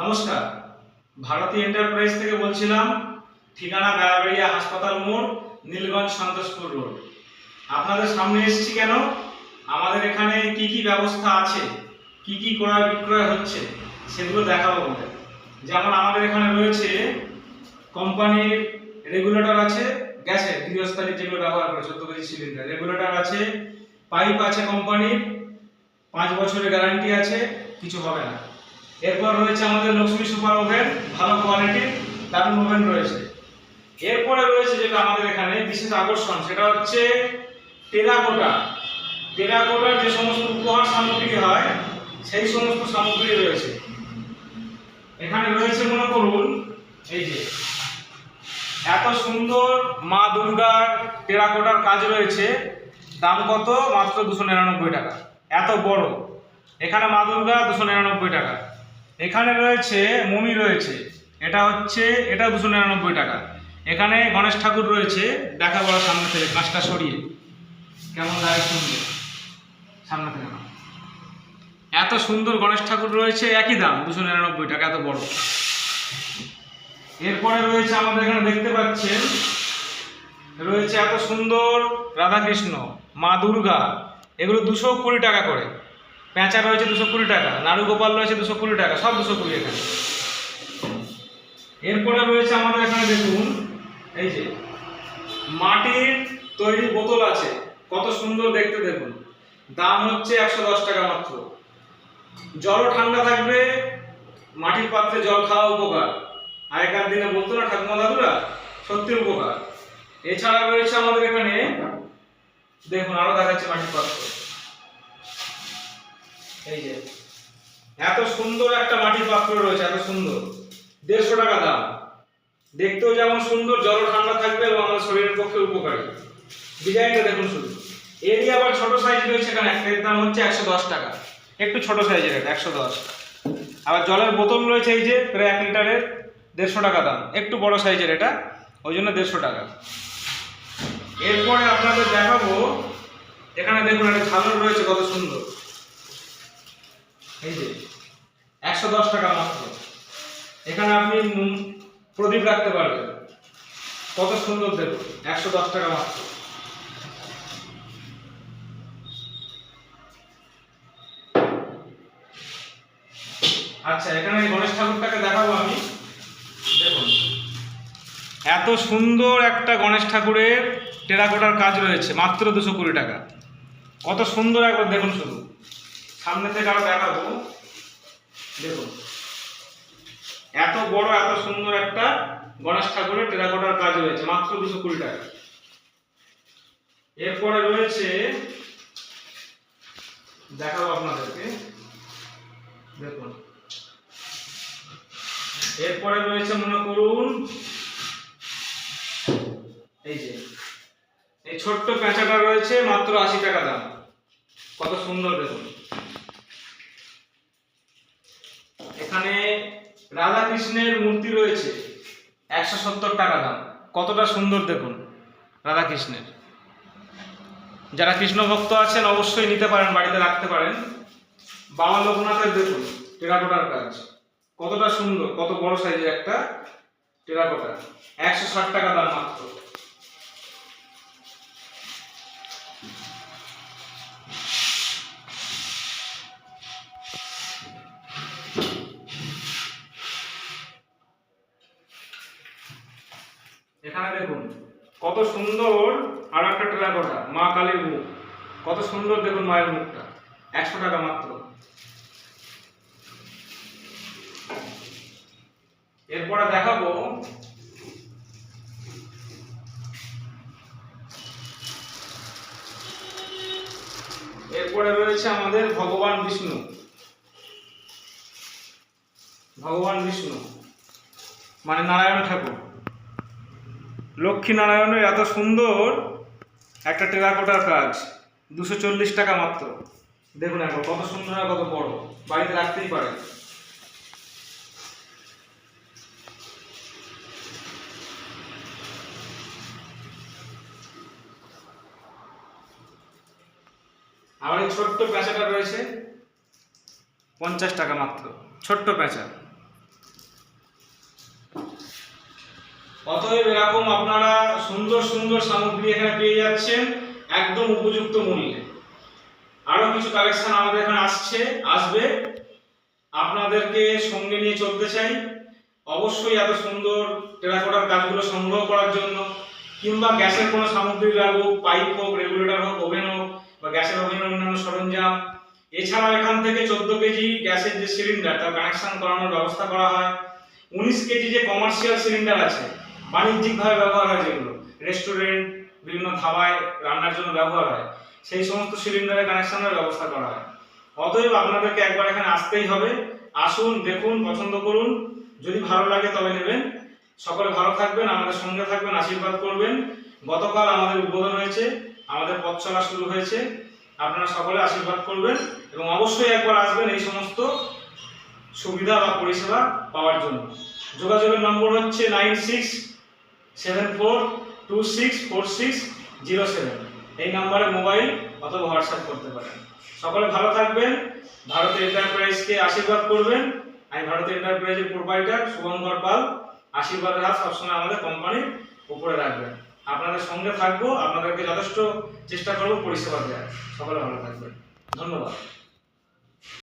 নমস্কার। ভারতী এন্টারপ্রাইজ থেকে বলছিলাম, ঠিকানা গায়াবাড়িয়া হাসপাতাল মোড়, নীলগঞ্জ সন্তোষপুর রোড। আপনাদের সামনে এসেছি কেন? আমাদের এখানে কি কি ব্যবস্থা আছে? কি কি ক্রয় বিক্রয় হচ্ছে? সেগুলো দেখাবো বলে যেমন আমাদের এখানে রয়েছে, কোম্পানির রেগুলেটর আছে, গ্যাসের গৃহস্থালী যেগুলো ব্যবহার করে চোদ্দ কেজি সিলিন্ডার। রেগুলেটর আছে, পাইপ আছে কোম্পানির, পাঁচ বছরের গ্যারান্টি আছে, কিছু হবে না। এরপর রয়েছে আমাদের লক্ষ্মী সুপার ওভেন, ভালো কোয়ালিটির দারুণ ওভেন রয়েছে। এরপরে রয়েছে যেটা আমাদের এখানে বিশেষ আকর্ষণ, সেটা হচ্ছে টেরাকোটা। টেরাকোটার যে সমস্ত উপহার সামগ্রী হয়, সেই সমস্ত সামগ্রী রয়েছে। এখানে রয়েছে, মনে করুন, এই যে, এত সুন্দর মা দুর্গার টেরাকোটার কাজ রয়েছে। দাম কত? মাত্র দুশো নিরানব্বই টাকা। এত বড়। এখানে মা দুর্গা দুশো নিরানব্বই টাকা। এখানে রয়েছে, মমি রয়েছে। এটা হচ্ছে, এটা দুশো নিরানব্বই টাকা। এখানে গণেশ ঠাকুর রয়েছে, দেখা বড় সামনে থেকে, কাঁচটা সরিয়ে। কেমন লাগে শুনবে সামনে থেকে। এত সুন্দর গণেশ ঠাকুর রয়েছে, একই দাম, দুশো নিরানব্বই টাকা, এত বড়। এরপরে রয়েছে আমাদের এখানে দেখতে পাচ্ছেন, রয়েছে এত সুন্দর রাধাকৃষ্ণ, মা দুর্গা। এগুলো দুশো কুড়ি টাকা করে। পেঁচা রয়েছে দুশো কুড়ি টাকা নাড়ু গোপাল রয়েছে দুশো কুড়ি টাকা, সব দুশো কুড়ি এখানে। এরপরে রয়েছে আমাদের এখানে দেখুন, এই যে, মাটির তৈরি বোতল আছে, কত সুন্দর দেখতে দেখুন। দাম হচ্ছে একশো দশ টাকা মাত্র। জলও ঠান্ডা থাকবে, মাটির পাত্রে জল খাওয়া উপকার। আগেকার দিনে বলতো না ঠাকুমা দাদুরা সত্যি উপকার। এছাড়া রয়েছে আমাদের এখানে, দেখুন আরও দেখাচ্ছে মাটির পাত্র। এই যে, এত সুন্দর একটা মাটির পাত্র রয়েছে, এত সুন্দর। দেড়শো টাকা দাম। দেখতেও যেমন সুন্দর জল ঠান্ডা থাকবে এবং আমাদের শরীরের পক্ষে উপকারী। ডিজাইনটা দেখুন শুধু। এরই আবার ছোট সাইজ রয়েছে এখানে এর দাম হচ্ছে একশো দশ টাকা। একটু ছোট সাইজের এটা, একশো দশ। আবার জলের বোতল রয়েছে, এই যে, প্রায় এক লিটারের, দেড়শো টাকা দাম। একটু বড় সাইজের এটা, ওই জন্য দেড়শো টাকা। এরপরে আপনাদের দেখাবো, এখানে দেখুন একটা ঝালর রয়েছে, কত সুন্দর। এই যে, একশো দশ টাকা মাত্র। এখানে আপনি প্রদীপ রাখতে পারবেন। কত সুন্দর দেখুন, একশো দশ টাকা মাত্র। আচ্ছা এখানে গণেশ ঠাকুরটাকে দেখাবো আমি। দেখুন, এত সুন্দর একটা গণেশ ঠাকুরের টেরাকোটার কাজ রয়েছে, মাত্র দুশো কুড়ি টাকা। কত সুন্দর একবার দেখুন শুধু। সামনে থেকে আরও দেখাবো। দেখুন। এত বড়, এত সুন্দর একটা গণেশ ঠাকুরের টেরাকোটার কাজ রয়েছে, মাত্র দুশো কুড়ি টাকা। এরপরে রয়েছে, দেখাবো আপনাদেরকে। দেখুন। এরপরে রয়েছে, মনে করুন, এই যে, এই ছোট্ট পেঁচাটা রয়েছে, মাত্র আশি টাকা দাম। কত সুন্দর, দেখুন এখানে রাধা কৃষ্ণের মূর্তি রয়েছে। একশো সত্তর টাকা দাম। কতটা সুন্দর দেখুন রাধা কৃষ্ণের যারা কৃষ্ণ ভক্ত আছেন অবশ্যই নিতে পারেন, বাড়িতে রাখতে পারেন। বাবা লোকনাথের দেখুন, টেরাকোটার কাজ। কতটা সুন্দর, কত বড় সাইজের একটা টেরাকোটা। একশো ষাট টাকা দাম মাত্র। এখানে দেখুন, কত সুন্দর আর একটা টেরাকোটা মা কালীর মুখ। কত সুন্দর দেখুন মায়ের মুখটা, একশো টাকা মাত্র। এরপরে দেখাবো, এরপরে রয়েছে আমাদের ভগবান বিষ্ণু। ভগবান বিষ্ণু মানে নারায়ণ ঠাকুর। লক্ষ্মী নারায়ণের এত সুন্দর একটা টেরাকোটার কাজ। দুশো চল্লিশ টাকা মাত্র। দেখুন একবার, কত সুন্দর আর কত বড়। বাড়িতে রাখতেই পারে। আবার এই ছোট্ট পেঁচাটা রয়েছে, পঞ্চাশ টাকা মাত্র। ছোট্ট পেঁচা অতএব এরকম আপনারা সুন্দর সুন্দর সামগ্রী এখানে পেয়ে যাচ্ছেন, একদম উপযুক্ত মূল্যে। আরও কিছু কালেকশন আমাদের এখানে আসছে, আসবে। আপনাদেরকে সঙ্গে নিয়ে চলতে চাই। অবশ্যই এত সুন্দর টেরাকোটার কাজগুলো সংগ্রহ করার জন্য, কিংবা গ্যাসের কোনো সামগ্রী লাগুক, পাইপ হোক রেগুলেটর হোক, ওভেন হোক, বা গ্যাসের ওভেনের অন্যান্য সরঞ্জাম। এছাড়াও এখান থেকে চোদ্দ কেজি গ্যাসের যে সিলিন্ডার তার কানেকশন করানোর ব্যবস্থা করা হয়। উনিশ কেজি যে কমার্শিয়াল সিলিন্ডার আছে বাণিজ্যিকভাবে ব্যবহার হয় যেগুলো। রেস্টুরেন্ট বিভিন্ন ধাবায় রান্নার জন্য ব্যবহার হয়। সেই সমস্ত সিলিন্ডারের কানেকশনের ব্যবস্থা করা হয়। অতএব আপনাদেরকে একবার এখানে আসতেই হবে। আসুন, দেখুন, পছন্দ করুন। যদি ভালো লাগে তবে নেবেন। সকলে ভালো থাকবেন, আমাদের সঙ্গে থাকবেন, আশীর্বাদ করবেন। গতকাল আমাদের উদ্বোধন হয়েছে, আমাদের পথ চলা শুরু হয়েছে। আপনারা সকলে আশীর্বাদ করবেন এবং অবশ্যই একবার আসবেন এই সমস্ত সুবিধা বা পরিষেবা পাওয়ার জন্য। যোগাযোগের নম্বর হচ্ছে nine six seven four two six four six zero seven এই নাম্বারে মোবাইল অথবা হোয়াটসঅ্যাপ করতে পারেন। সকলে ভালো থাকবেন। ভারত এন্টারপ্রাইজকে আশীর্বাদ করবেন। আমি ভারত এন্টারপ্রাইজের প্রোপাইটার শুভঙ্কর পাল আশীর্বাদের হাত সবসময় আমাদের কোম্পানির উপরে রাখবেন। আপনাদের সঙ্গে থাকব। আপনাদেরকে যথেষ্ট চেষ্টা করব পরিষেবা দেওয়ার। সকলে ভালো থাকবেন। ধন্যবাদ।